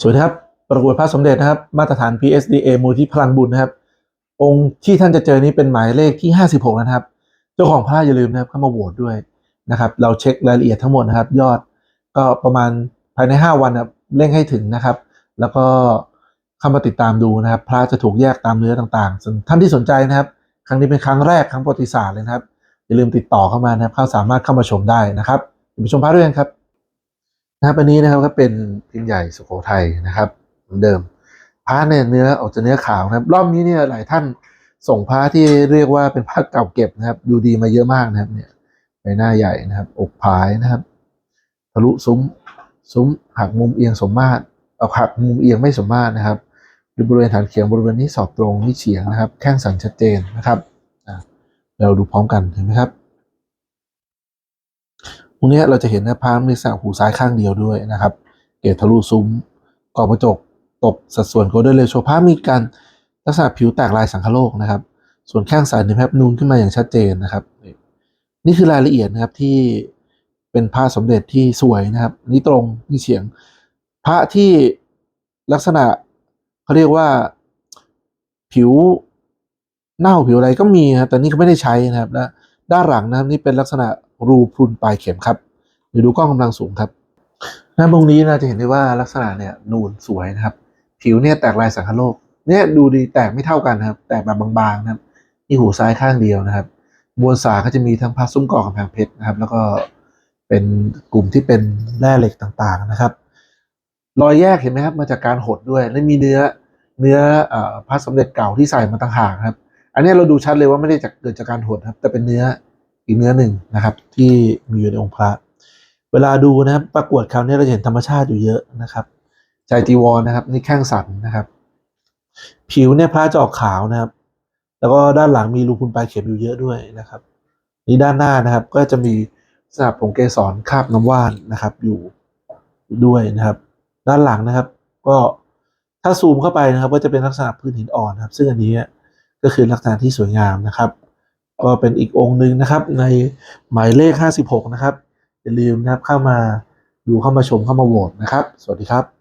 สวัสดีครับ ประกวดพระสมเด็จนะครับ มาตรฐาน PSDA มูลที่พลังบุญนะครับ องค์ที่ท่านจะเจอนี้เป็นหมายเลขที่ 56 นะครับ เจ้าของพระอย่าลืมนะครับเข้ามาโหวตด้วยนะครับ เราเช็ครายละเอียดทั้งหมดนะครับ ยอดก็ประมาณภายใน 5 วันนะเร่งให้ถึงนะครับ แล้วก็เข้ามาติดตามดูนะครับ พระจะถูกแยกตามเนื้อต่างๆส่วนท่านที่สนใจนะครับ ครั้งนี้เป็นครั้งแรกครั้งประวัติศาสตร์เลยนะครับ อย่าลืมติดต่อเข้ามานะครับเข้าสามารถเข้ามาชมได้นะครับไปชมพระด้วยกันครับ นะครับอันนี้นะครับก็เป็นพิมพ์ใหญ่สุโขทัยนะครับเหมือนเดิมพระเนี่ยเนื้อออกจะเนื้อขาวนะครับ รอบนี้เนี่ยหลายท่านส่งพระที่เรียกว่าเป็นพระเก่าเก็บนะครับ ดูดีมาเยอะมากนะครับ เนี่ยใบหน้าใหญ่นะครับ อกผายนะครับทะลุซุ้มซุ้มหักมุมเอียงสมมาตรเอาหักมุมเอียงไม่สมมาตรนะครับหรือบริเวณฐานเขียงบริเวณนี้สอบตรงนี่เฉียงนะครับ แข้งสันชัดเจนนะครับเราดูพร้อมกันเห็นไหมครับ ตรงนี้เราจะเห็นนะพาร์มในสระหูซ้ายข้างเดียวด้วยนะครับ เกตทะลุซุ้มกรอบกระจกตบสัดส่วนโกลเด้นเรโชพาร์มมีการลักษณะผิวแตกลายสังคโลกนะครับ ส่วนแข้งซ้ายนี่แพบนูนขึ้นมาอย่างชัดเจนนะครับ นี่คือรายละเอียดนะครับที่เป็นพระสมเด็จที่สวยนะครับ นี่ตรงนี่เฉียง พระที่ลักษณะเขาเรียกว่าผิวเน่าผิวอะไรก็มีครับแต่นี่เขาไม่ได้ใช้นะครับและด้านหลังนะครับนี่เป็นลักษณะ รูพรุนปลายเข็มครับเดี๋ยวดูกล้องกำลังสูงครับหน้าตรงนี้นะจะเห็นได้ว่าลักษณะเนี่ยนูนสวยนะครับ ผิวเนี่ยแตกลายสังคโลกเนี่ยดูดีแตกไม่เท่ากันนะครับ แตกแบบบางๆนะครับนี่หูซ้ายข้างเดียวนะครับมวลสารก็จะมีทั้งพระซุ้มก่อกำแพงเพชรนะครับ แล้วก็เป็นกลุ่มที่เป็นแร่เหล็กต่างๆนะครับ รอยแยกเห็นไหมครับ มาจากการหดด้วย และมีเนื้อเนื้ออพระสมเด็จเก่าที่ใส่มาต่างหากครับ อันนี้เราดูชัดเลยว่าไม่ได้จากเกิดจากการหดครับ แต่เป็นเนื้อ อีกเนื้อหนึ่งนะครับ ที่มีอยู่ในองค์พระ เวลาดูนะครับ ประกวดคราวนี้เราจะเห็นธรรมชาติอยู่เยอะนะครับใจจีวรนะครับ นี่แข้งสันนะครับ ผิวเนี่ยพระจะออกขาวนะครับ แล้วก็ด้านหลังมีรูพุนปลายเข็มอยู่เยอะด้วยนะครับ นี่ด้านหน้านะครับ ก็จะมีสนับผงเกสรคาบน้ำว่านนะครับ อยู่ด้วยนะครับ ด้านหลังนะครับ ก็ถ้าซูมเข้าไปนะครับ ก็จะเป็นลักษณะพื้นหินอ่อนนะครับ ซึ่งอันนี้ก็คือลักษณะที่สวยงามนะครับ ก็เป็นอีกองค์หนึ่งนะครับ ในหมายเลข 56 นะครับอย่าลืมนะครับเข้ามาดูเข้ามาชมเข้ามาโหวตนะครับ สวัสดีครับ